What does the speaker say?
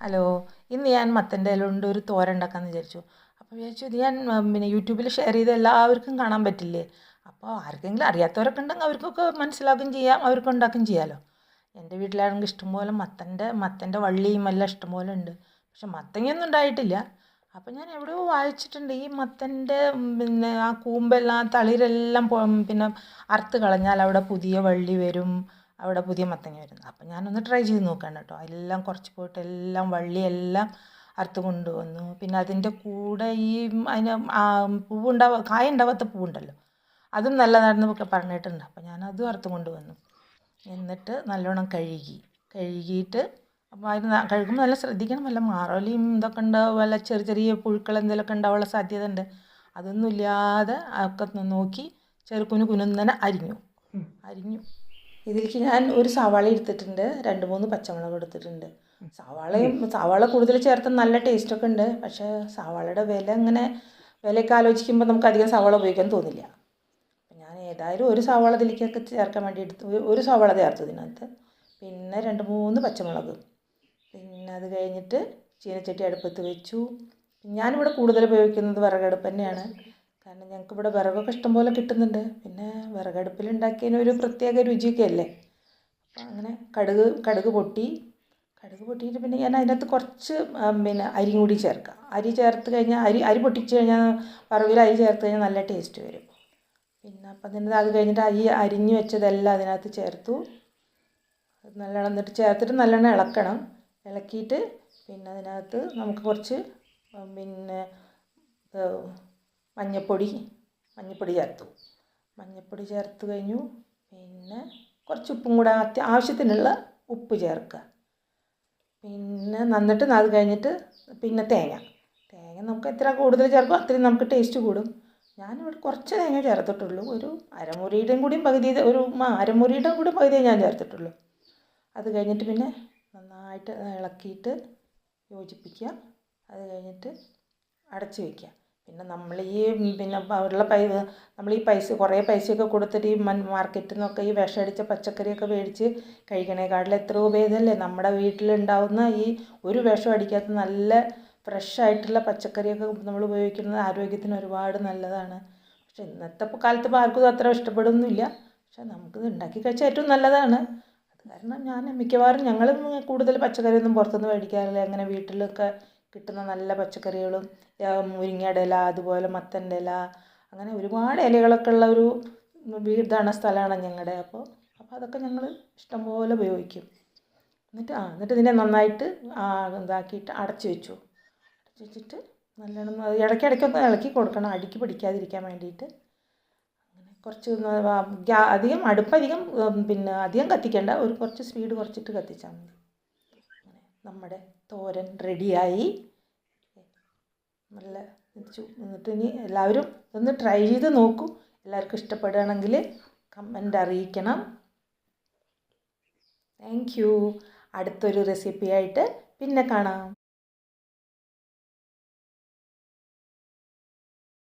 Hello ഇന്ന് ഞാൻ മത്തന്റെ ഇലകൊണ്ട് ഒരു തോരൻ ഉണ്ടാക്കാമെന്ന് വിചാരിച്ചു. അപ്പോൾ വിചാരിച്ചു ഇത് ഞാൻ പിന്നെ യൂട്യൂബിൽ ഷെയർ ചെയ്ത് എല്ലാവർക്കും കാണാൻ പറ്റില്ലേ? അപ്പോൾ ആർക്കെങ്കിലും അറിയാത്തവരൊക്കെ ഉണ്ടെങ്കിൽ അവർക്കൊക്കെ മനസ്സിലാക്കുകയും ചെയ്യാം അവർക്ക് ഉണ്ടാക്കുകയും ചെയ്യാമല്ലോ എന്റെ വീട്ടിലാണെങ്കിൽ ഇഷ്ടംപോലെ മത്തന്റെ മത്തന്റെ വള്ളിയും എല്ലാം ഇഷ്ടംപോലെ ഉണ്ട്. പക്ഷെ മത്തങ്ങയൊന്നും ഉണ്ടായിട്ടില്ല. അപ്പോൾ ഞാൻ എവിടെയോ വായിച്ചിട്ടുണ്ട് ഈ മത്തന്റെ പിന്നെ ആ കൂമ്പെല്ലാം തളിരെല്ലാം പിന്നെ അറുത്ത് കളഞ്ഞാൽ അവിടെ പുതിയ വള്ളി വരും. അവിടെ പുതിയ മത്തങ്ങ വരുന്നത്. അപ്പം ഞാനൊന്ന് ട്രൈ ചെയ്ത് നോക്കുകയാണ് കേട്ടോ എല്ലാം കുറച്ച് പോയിട്ട് എല്ലാം വള്ളി എല്ലാം അറുത്ത് കൊണ്ടുവന്നു. പിന്നെ അതിന്റെ കൂടെ ഈ അതിന് പൂവുണ്ടാവാ കായ ഉണ്ടാവാത്ത പൂവുണ്ടല്ലോ. അതും നല്ലതാണെന്നൊക്കെ പറഞ്ഞിട്ടുണ്ട്. അപ്പം അതും അറുത്ത് കൊണ്ടുവന്നു. എന്നിട്ട് നല്ലോണം കഴുകി. കഴുകിയിട്ട് അപ്പോൾ അതിന് കഴുകുമ്പോൾ നല്ല ശ്രദ്ധിക്കണം. വല്ല മാറോലിയും ഇതൊക്കെ ഉണ്ടാവും വല്ല ചെറിയ ചെറിയ പുഴുക്കൾ എന്തെങ്കിലുമൊക്കെ ഉണ്ടാവാനുള്ള സാധ്യത ഉണ്ട് അതൊന്നും ഇല്ലാതെ ഒക്കെ നോക്കി ചെറുക്കുനു കുനുന്നനെ അരിഞ്ഞു. അരിഞ്ഞു. ഇതിലേക്ക് ഞാൻ ഒരു സവാള എടുത്തിട്ടുണ്ട്. രണ്ട് മൂന്ന് പച്ചമുളക് എടുത്തിട്ടുണ്ട്. സവാളയും സവാള കൂടുതൽ ചേർത്ത് നല്ല ടേസ്റ്റൊക്കെ ഉണ്ട്. പക്ഷേ സവാളയുടെ വില ഇങ്ങനെ വിലയൊക്കെ ആലോചിക്കുമ്പോൾ നമുക്ക് അധികം സവാള ഉപയോഗിക്കാൻ തോന്നില്ല. ഞാൻ ഏതായാലും ഒരു സവാള ഇതിലേക്കൊക്കെ ചേർക്കാൻ വേണ്ടി എടുത്തു. ഒരു സവാള ചേർത്തു ഇതിനകത്ത്. പിന്നെ രണ്ട് മൂന്ന് പച്ചമുളക്. പിന്നെ അത് കഴിഞ്ഞിട്ട് ചീനച്ചട്ടി അടുപ്പത്ത് വെച്ചു. ഞാനിവിടെ കൂടുതൽ ഉപയോഗിക്കുന്നത് വിറകടുപ്പ് തന്നെയാണ്. കാരണം ഞങ്ങൾക്ക് ഇവിടെ വിറകൊക്കെ ഇഷ്ടംപോലെ കിട്ടുന്നുണ്ട്. പിന്നെ വിറകടുപ്പിൽ ഉണ്ടാക്കിയതിന് ഒരു പ്രത്യേക രുചിയൊക്കെ അല്ലേ അങ്ങനെ കടുക് കടുക് പൊട്ടി. കടുക് പൊട്ടിയിട്ട് പിന്നെ ഞാൻ അതിനകത്ത് കുറച്ച് പിന്നെ അരിയും കൂടി ചേർക്കുക അരി ചേർത്ത് കഴിഞ്ഞാൽ അരി അരി പൊട്ടിച്ച് കഴിഞ്ഞാൽ വറവിൽ അരി ചേർത്ത് കഴിഞ്ഞാൽ നല്ല ടേസ്റ്റ് വരും. പിന്നെ അപ്പം തന്നെ അത് കഴിഞ്ഞിട്ട് അരി അരിഞ്ഞ് വെച്ചതെല്ലാം അതിനകത്ത് ചേർത്തു. നല്ലോണം എന്നിട്ട് ചേർത്തിട്ട് നല്ലോണം ഇളക്കണം. ഇളക്കിയിട്ട് പിന്നെ അതിനകത്ത് നമുക്ക് കുറച്ച് പിന്നെ മഞ്ഞൾപ്പൊടി മഞ്ഞൾപ്പൊടി ചേർത്തു. മഞ്ഞൾപ്പൊടി ചേർത്ത് കഴിഞ്ഞു. പിന്നെ കുറച്ച് ഉപ്പും കൂടെ ആവശ്യത്തിനുള്ള ഉപ്പ് ചേർക്കുക. പിന്നെ നന്നിട്ട് അത് കഴിഞ്ഞിട്ട് പിന്നെ തേങ്ങ. തേങ്ങ നമുക്ക് എത്ര കൂടുതൽ ചേർക്കും അത്രയും നമുക്ക് ടേസ്റ്റ് കൂടും. ഞാനിവിടെ കുറച്ച് തേങ്ങ ചേർത്തിട്ടുള്ളൂ. ഒരു അരമുറിയുടെയും കൂടിയും പകുതി ഒരു അരമുറിയുടെ കൂടി പകുതിയേ ഞാൻ ചേർത്തിട്ടുള്ളൂ. അത് കഴിഞ്ഞിട്ട് പിന്നെ നന്നായിട്ട് ഇളക്കിയിട്ട് യോജിപ്പിക്കുക. അത് കഴിഞ്ഞിട്ട് അടച്ച് വയ്ക്കുക പിന്നെ നമ്മൾ ഈ പിന്നെ ഉള്ള പൈ നമ്മൾ ഈ പൈസ കുറേ പൈസയൊക്കെ കൊടുത്തിട്ട് ഈ മാർക്കറ്റിൽ നിന്നൊക്കെ ഈ വിഷമടിച്ച പച്ചക്കറിയൊക്കെ മേടിച്ച് കഴിക്കണേക്കാട്ടിൽ എത്രയോ ഭേദമല്ലേ നമ്മുടെ വീട്ടിലുണ്ടാവുന്ന ഈ ഒരു വിഷം അടിക്കാത്ത നല്ല ഫ്രഷായിട്ടുള്ള പച്ചക്കറിയൊക്കെ നമ്മൾ ഉപയോഗിക്കുന്നത് ആരോഗ്യത്തിന് ഒരുപാട് നല്ലതാണ്. പക്ഷെ ഇന്നത്തെ കാലത്ത് ഇപ്പോൾ ആർക്കും അത്ര ഇഷ്ടപ്പെടുന്നില്ല. പക്ഷെ നമുക്കിത് ഉണ്ടാക്കി കഴിച്ചാൽ ഏറ്റവും നല്ലതാണ്. അത് കാരണം ഞാൻ മിക്കവാറും ഞങ്ങൾ കൂടുതൽ പച്ചക്കറിയൊന്നും പുറത്തുനിന്ന് മേടിക്കാറില്ല. അങ്ങനെ വീട്ടിലൊക്കെ കിട്ടുന്ന നല്ല പച്ചക്കറികളും മുരിങ്ങയുടെ ഇല അതുപോലെ മത്തന്റെ ഇല അങ്ങനെ ഒരുപാട് ഇലകളൊക്കെ ഉള്ള ഒരു വീടാണ് സ്ഥലമാണ് ഞങ്ങളുടെ അപ്പോൾ അപ്പോൾ അതൊക്കെ ഞങ്ങൾ ഇഷ്ടംപോലെ ഉപയോഗിക്കും. എന്നിട്ട് ആ എന്നിട്ട് ഇതിനെ നന്നായിട്ട് ഇതാക്കിയിട്ട് അടച്ച് വെച്ചു. അടച്ച് വെച്ചിട്ട് നല്ലോണം ഇടയ്ക്കിടയ്ക്കൊന്ന് ഇളക്കി കൊടുക്കണം. അടിക്ക് പിടിക്കാതിരിക്കാൻ വേണ്ടിയിട്ട്. അങ്ങനെ കുറച്ച് അധികം അടുപ്പധികം പിന്നെ അധികം കത്തിക്കേണ്ട. ഒരു കുറച്ച് സ്പീഡ് കുറച്ചിട്ട് കത്തിച്ചാൽ മതി. നമ്മുടെ തോരൻ റെഡിയായി. നല്ല എന്നിട്ട് ഇനി എല്ലാവരും ഒന്ന് ട്രൈ ചെയ്ത് നോക്കൂ. എല്ലാവർക്കും ഇഷ്ടപ്പെടുകയാണെങ്കിൽ കമന്റ് അറിയിക്കണം. താങ്ക് യു അടുത്തൊരു റെസിപ്പിയായിട്ട് പിന്നെ കാണാം.